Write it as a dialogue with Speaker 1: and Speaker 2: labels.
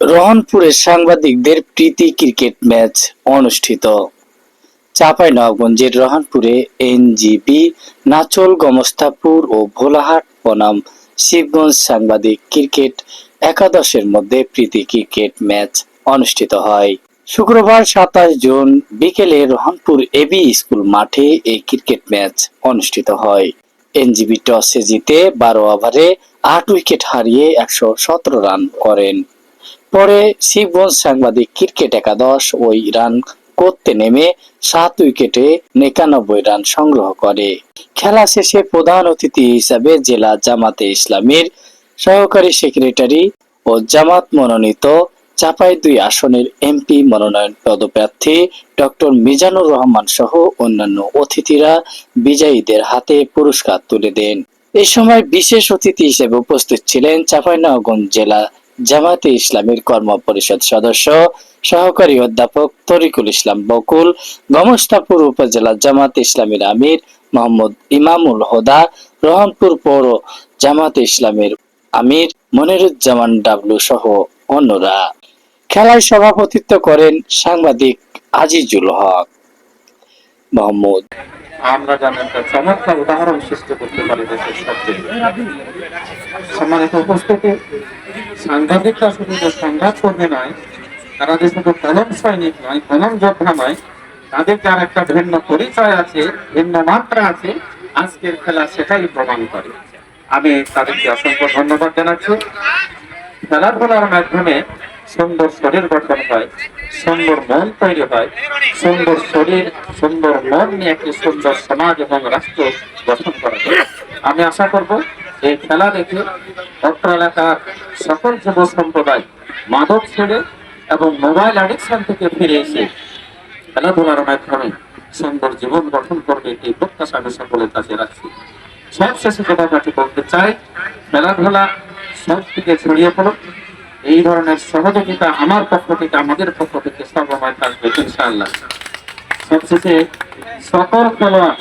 Speaker 1: রহনপুরে সাংবাদিকদের প্রীতি cricket match অনুষ্ঠিত। চাঁপাইনবাবগঞ্জের রহনপুরে এনজিবি নাচল গমস্তাপুর ও ভোলাহাট বনাম শিবগঞ্জ সাংবাদিক ক্রিকেট একাদশের মধ্যে প্রীতি ক্রিকেট ম্যাচ অনুষ্ঠিত হয়। শুক্রবার সাতাশ জুন বিকেলে রহনপুর এবি স্কুল মাঠে এই ক্রিকেট ম্যাচ অনুষ্ঠিত হয়। এনজিবি টসে জিতে বারো ওভারে আট উইকেট হারিয়ে একশো সতেরো রান করেন। পরে শিবগঞ্জ সাংবাদিক ক্রিকেট একাদশ ওই রান করতে নেমে সাত উইকেটে একানব্বই রান সংগ্রহ করে। খেলা শেষে প্রধান অতিথি হিসাবে জেলা জামাতে ইসলামীর সহকারী সেক্রেটারি ও জামাত মনোনীত চাপাই দুই আসনের এমপি মনোনয়ন পদপ্রার্থী ডক্টর মিজানুর রহমান সহ অন্যান্য অতিথিরা বিজয়ীদের হাতে পুরস্কার তুলে দেন। এ সময় বিশেষ অতিথি হিসেবে উপস্থিত ছিলেন চাঁপাইনবাবগঞ্জ জেলা জামাতে ইসলামীর কর্ম পরিষদ সদস্য, সহকারী অধ্যাপক তরিকুল ইসলাম বকুল, গমস্তাপুর উপজেলা জামাত ইসলামীর আমির মোহাম্মদ ইমামুল হোদা রহনপুর পৌর জামাত ইসলামের আমির মনিরুজ্জামান ডাবলু সহ অন্যরা। খেলায় সভাপতিত্ব করেন সাংবাদিক আজিজুল হক। মোহাম্মদ
Speaker 2: আমরা যেন একটা চমৎকার উদাহরণ সৃষ্টি করতে পারি দেশের সবচেয়ে সম্মানিত উপস্থিতি, সাংবাদিকরা শুধু যে সংবাদ কর্মী নয় তারা যে শুধু কলম সৈনিক নয়, কলম যোদ্ধা নয় তাদের যার একটা ভিন্ন পরিচয় আছে, ভিন্ন মাত্রা আছে, আজকের খেলা সেটাই প্রমাণ করে। আমি তাদেরকে অসংখ্য ধন্যবাদ জানাচ্ছি। খেলাধুলার মাধ্যমে সুন্দর শরীর গঠন হয়, সুন্দর মন তৈরি হয়, সুন্দর শরীর, সুন্দর মন নিয়ে একটি সুন্দর সমাজ এবং রাষ্ট্র গঠন করা যায় আমি আশা করব এই খেলা দেখে অত্র এলাকার সকল যুব সম্প্রদায় মাদক ছেড়ে এবং মোবাইল অ্যাডিকশন থেকে ফিরে এসে খেলাধুলার মাধ্যমে সুন্দর জীবন গঠন করবে এই প্রত্যাশা আমি সকলের কাছে রাখছি। সবশেষে যে কথাটি বলতে চাই, খেলাধুলা সব দিকে ছড়িয়ে পড়ুক। এই ধরনের সহযোগিতা আমার পক্ষ থেকে, আমাদের পক্ষ থেকে সর্বময় থাকবে, ইনশাআল্লাহ। সবশেষে সকল খেলোয়াড়